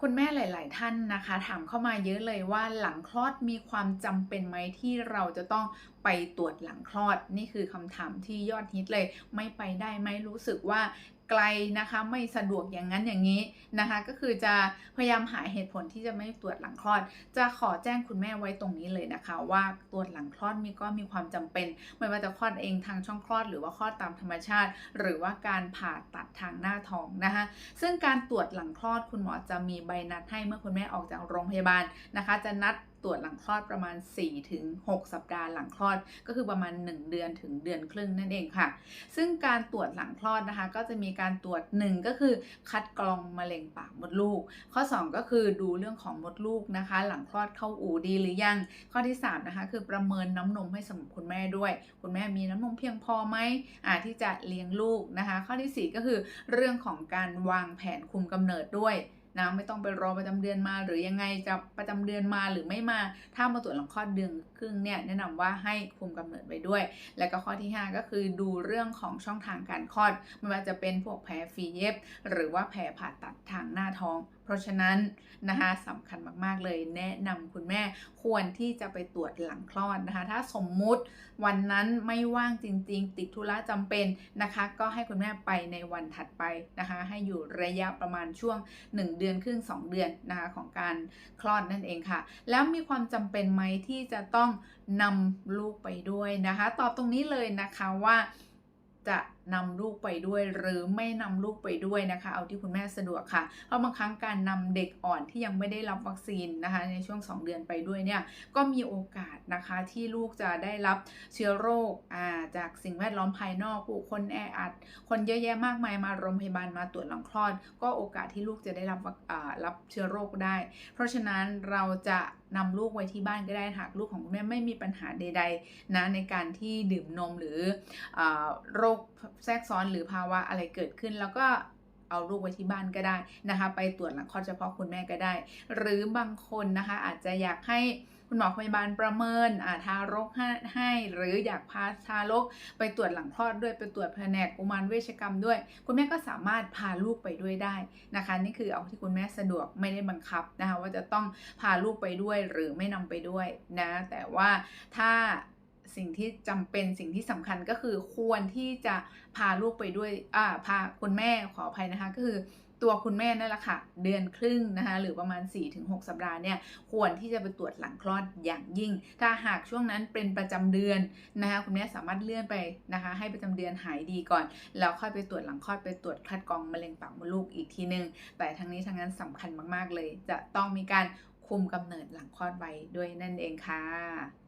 คุณแม่หลาย ๆ ท่านนะคะ ถามเข้ามาเยอะเลยว่าหลังคลอดมีความจำเป็นไหมที่เราจะต้องไปตรวจหลังคลอด นี่คือคำถามที่ยอดฮิตเลย ไม่ไปได้ไหมรู้สึกว่า ไกลนะคะ ไม่สะดวกอย่างนั้นอย่างนี้นะคะ ก็คือจะพยายามหาเหตุผลที่จะไม่ตรวจหลังคลอด จะขอแจ้งคุณแม่ไว้ตรงนี้เลยนะคะ ว่าตรวจหลังคลอดมีก็มีความจำเป็น ไม่ว่าจะคลอดเองทางช่องคลอด หรือว่าคลอดตามธรรมชาติ หรือว่าการผ่าตัดทางหน้าท้องนะคะ ซึ่งการตรวจหลังคลอดคุณหมอจะมีใบนัดให้เมื่อคุณแม่ออกจากโรงพยาบาลนะคะ จะนัด ตรวจหลังคลอดประมาณ 4-6 สัปดาห์หลังคลอด ก็คือประมาณ 1 เดือนถึงเดือนครึ่งนั่นเองค่ะ ซึ่งการตรวจหลังคลอดนะคะ ก็จะมีการตรวจ 1 ก็คือคัดกรองมะเร็งปากมดลูก ข้อ 2 ก็คือดูเรื่องของมดลูกนะคะ หลังคลอดเข้าอู่ดีหรือยัง ข้อที่ 3 นะคะ คือประเมินน้ำนมให้สำหรับคุณแม่ด้วย คุณแม่มีน้ำนมเพียงพอไหมอ่าที่จะเลี้ยงลูกนะคะ ข้อที่ 4 ก็คือเรื่องของการวางแผนคุมกำเนิดด้วย นะไม่ต้องไปรอประจำเดือนมา หรือยังไงจะประจำเดือนมาหรือไม่มา ถ้ามาตรวจหลังคลอดเดือนครึ่งเนี่ยแนะนำว่าให้คุมกำเนิดไปด้วย แล้วก็ข้อที่ 5 ก็คือดูเรื่องของช่องทางการคลอดไม่ว่าจะเป็นพวกแผลฟีเย็บ หรือว่าแผลผ่าตัดทางหน้าท้องเพราะฉะนั้นนะคะสำคัญมากๆเลยแนะนำคุณแม่ควรที่จะไปตรวจหลังคลอดนะคะ ถ้าสมมุติวันนั้นไม่ว่างจริง ๆ ติดธุระจำเป็นนะคะ ก็ให้คุณแม่ไปในวันถัดไปนะคะ ให้อยู่ระยะประมาณช่วง 1 เดือนครึ่ง 2 เดือนนะคะของการคลอดนั่นเองค่ะ แล้วมีความจำเป็นไหมที่จะต้องนำลูกไปด้วยนะคะ ตอบตรงนี้เลยนะคะว่า จะนำลูกไปด้วยหรือไม่นำลูกไปด้วยนะคะ เอาที่คุณแม่สะดวกค่ะ เพราะบางครั้งการนำเด็กอ่อนที่ยังไม่ได้รับวัคซีนนะคะ ในช่วง 2 เดือนไปด้วยเนี่ยก็มีโอกาสนะคะที่ลูกจะได้รับเชื้อโรคาจากสิ่งแวดล้อมภายนอกผู้คนแออัด คนเยอะแยะมากมายมาโรงพยาบาลมาตรวจหลังคลอด ก็โอกาสที่ลูกจะได้รับรับเชื้อโรคได้ เพราะฉะนั้นเราจะนำลูกไว้ที่บ้านก็ได้หากลูกของคุณแม่ไม่มีปัญหาใด ๆนะในการที่ดื่มนมหรืออโรคแทรกซ้อนหรือภาวะอะไรเกิดขึ้น แล้วก็เอาลูกไว้ที่บ้านก็ได้นะคะ ไปตรวจหลังคลอดเฉพาะคุณแม่ก็ได้ หรือบางคนนะคะ อาจจะอยากให้คุณหมอพยาบาลประเมินอาทารกให้ หรืออยากพาทารกไปตรวจหลังคลอดด้วยไปตรวจแผนกกุมารเวชกรรมด้วย คุณแม่ก็สามารถพาลูกไปด้วยได้นะคะ นี่คือเอาที่คุณแม่สะดวกไม่ได้บังคับนะคะว่าจะต้องพาลูกไปด้วยหรือไม่นำไปด้วยนะ แต่ว่าถ้า สิ่งที่จำเป็นสิ่งที่สำคัญก็คือควรที่จะพาลูกไปด้วยอ่าพาคุณแม่ขออภัยนะคะ ก็คือตัวคุณแม่นั่นแหละค่ะ เดือนครึ่งนะคะหรือประมาณ 4-6 สัปดาห์เนี่ยควรที่จะไปตรวจหลังคลอดอย่างยิ่ง ถ้าหากช่วงนั้นเป็นประจำเดือนนะคะคุณแม่สามารถเลื่อนไปนะคะ ให้ประจำเดือนหายดีก่อน แล้วค่อยไปตรวจหลังคลอดไปตรวจคัดกรองมะเร็งปากมดลูกอีกทีนึง แต่ทั้งนี้ทั้งนั้นสำคัญมากๆเลย จะต้องมีการคุมกำเนิดหลังคลอดไว้ด้วยนั่นเองค่ะ